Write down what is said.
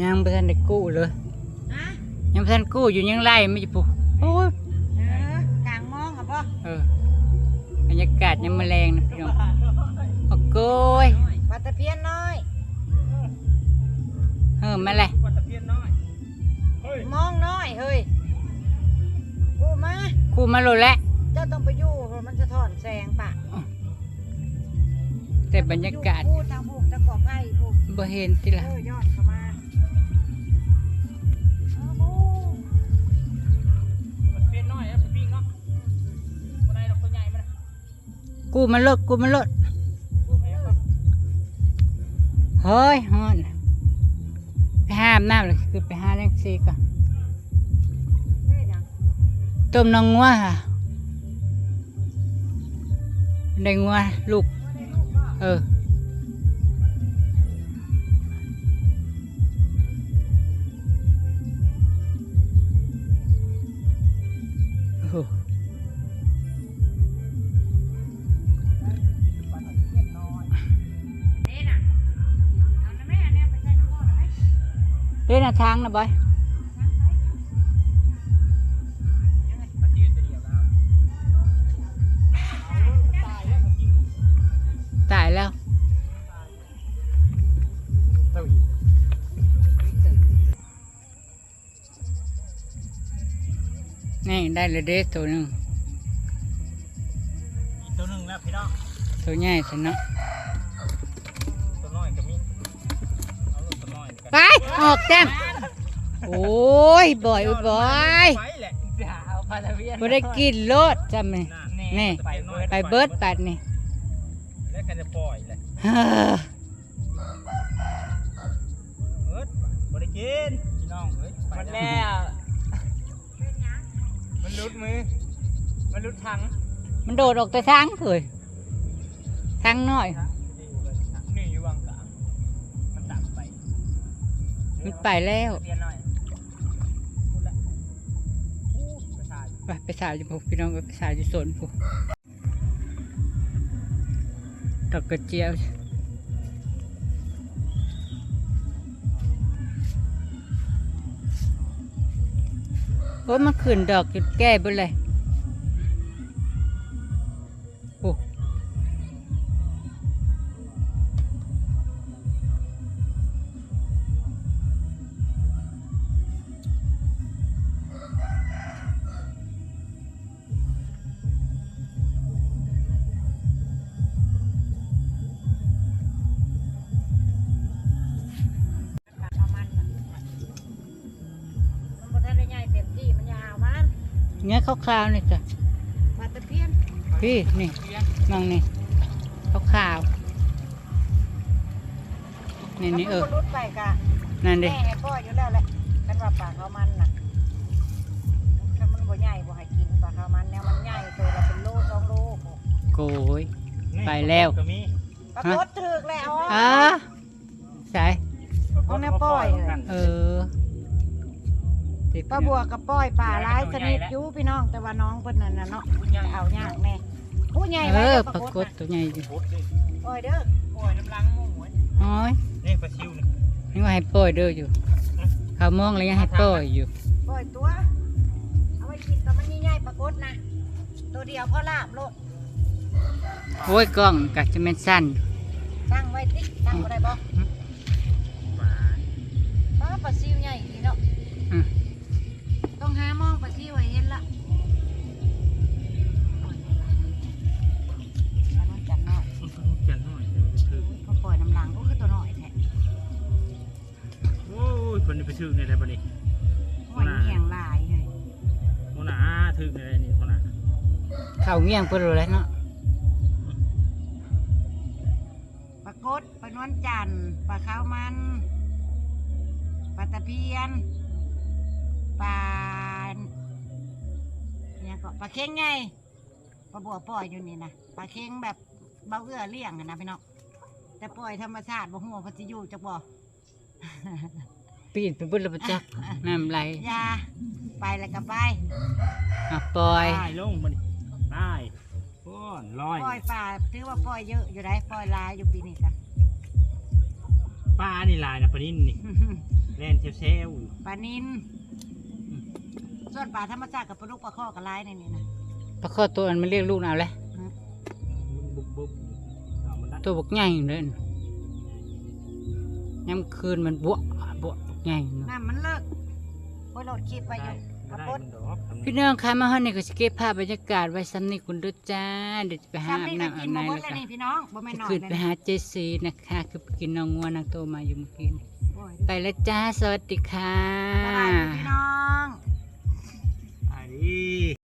ยังบ่ทันได้กู้เลยฮะยังบ่ทันกู้อยู่ยังไล่ไม่จะปุ๊โอ้ยเออกลางมองอะป่ะเออบรรยากาศยังแมลงนะพี่น้องโอ้โกยปลาตะเพียนน้อยเออมาเลยปลาตะเพียนน้อยเฮ้ยมองน้อยเฮ้ยกูมากู้มาโลดแล้วเจ้าต้องไปอยู่เพราะมันจะถอนแสงปะแต่บรรยากาศพูดทางผูกตะขอไผ่ผูกบ่เห็นติเอล่ะ กูมาโลดกูมาโลดเฮ้ยฮอนไปห้ามน้ำเลยคือไปห้าแรงซีก่อนเต้มน้องงัวค่ะได้งัวลูกเออ นหน้าทางนะบอยปลาตะเพียนตัวเดียวนะครับเอาตายแล้วมาปิ้งตายแล้วเต้านี่ได้เลยเด้ตัวหนึงอีกตัวหนึงแล้วพี่น้องตัวใหญ่สินะ ไปออกแต้มโอ้ยบ่อยโอ้ยบ่อยไปแหละจะเอาปลาตะเพียนบ่ได้กินโลดจำไหมนี่ไปเบิดไปเบิร์ดปัดนี่แล้วก็จะปล่อยเลยเฮ้อเบิดบ่ได้กินพี่น้องเอ้ยไปมันแล้แล้ววเป็นยังมันรุดมือมันรุดทังมันโดดออกแต่ทางเถยทางน้อย มันไปแล้วเรียนหน่อยพูดละอู้ประชาชนไปไปสาวอยู่พวกพี่น้องไปสาวอยู่สวนพวกดอกกระเจียวโอ้ยมันขึ้นดอกจุดแก้เบ่เลย เงี้ยขาวๆนี่จ้ะปลาตะเพียนพี่นี่มองนี่ขาวๆนี่นี่เออมัรุดไปกะนั่นดิแม่ให้พ่ออยู่แล้วแหละกันว่าปลาเขาวมันน่ะถ้ามันบ่ใหญ่บ่ให้กินปลาเขาวมันแนวมันใหญ่ตัวละเป็นโลสองโลโกยไปแล้วก็มีปลาโคตรถึกแล้วอะใช่เอาแนวปล่อยเลยเออ ติดปลาบัวกับป้อยปลาร้ายสนิทอยู่พี่น้องแต่ว่าน้องเพิ่นนั่นน่ะเนาะเอายากแน่ผู้ใหญ่เอไว้อเด้อปรากฏตัวใหญ่ดิพุดดิปล่อยเด้อโอ้ยน้ำลังหมูไว้โอ้ยนี่ปลาชิวนี่นี่ว่าให้ปล่อยเด้ออยู่ เขามองแล้วยังให้ปล่อยอยู่ปล่อยตัว เอาไว้กินแต่มันใหญ่ๆปรากฏนะตัวเดียวพอลาบโลดโอ้ยกล้องกัจะเป็นสั้นตั้งไว้ติตั้งบ่ได้บ่ ยคนนี้ไปชื่อในอะไรบ้านี่โอ้ยเหี่ยงหลายเลยโมนาถึกในอะไรนี่โมนาเข้าเงี้ยงเพิ่นรู้แล้วเนาะปลากดปลานวลจันทร์ปลาขาวมันปลาตะเพียนปลาเนี่ยก็ปลาเค็งไงปลาบัวปล่อยอยู่นี่นะปลาเค็งแบบเบาเอื้อเลี้ยงอะนะพี่น้องแต่ปล่อยธรรมชาติบ่หัวาเพนสิอยู่จักบ่ ปีนไปเบุญระจักน้ำไหลอยาไปแล้วก็ไปอะปล่อยได้ลงมาดิได้ป้อนลอยปล่อยปลาถือว่าปล่อยเยอะอยู่ได้ปล่อยหลายอยู่ปีนี้กันปลานี่ลายนะปลานิ่นนี่เล่นเซลล์ปลานินส่วนปลาธรรมชาติกับปลาลูกปลาข้อกระไรในนี่นะ ปลาข้อตัวอันมันเรียกลูกเอาเลยบุบบุบเอามันได้ตัวบกใหญ่อยู่เลยย้ำคืนมันบวกบวก ใหญ่เนาะน้ำมันเลิกโอ้ยโหลดคลิปไว้อได้ยู่กระได้ปุกมันดอกทำพี่น้องคะมาฮอนนี่ก็สเก็บภาพบรรยากาศไว้ซ้ำนี่คุณด้วยจ้าเดี๋ยวจะไปหาซ้ำอาบนี่ก็น้ำกิอานบมาน้ำเบิแล้วก็ดเลยนี่พี่น้องบ่แม่นจะน้อยขึ้นเลยไปหาเจซีนะคะ คือไปกินน้องงัวนางโตมาอยู่เมื่อกี้นี่โอ้ยไปแล้วจ้าสวัสดีค่ะ บ๊ายบายพี่น้อง อันนี้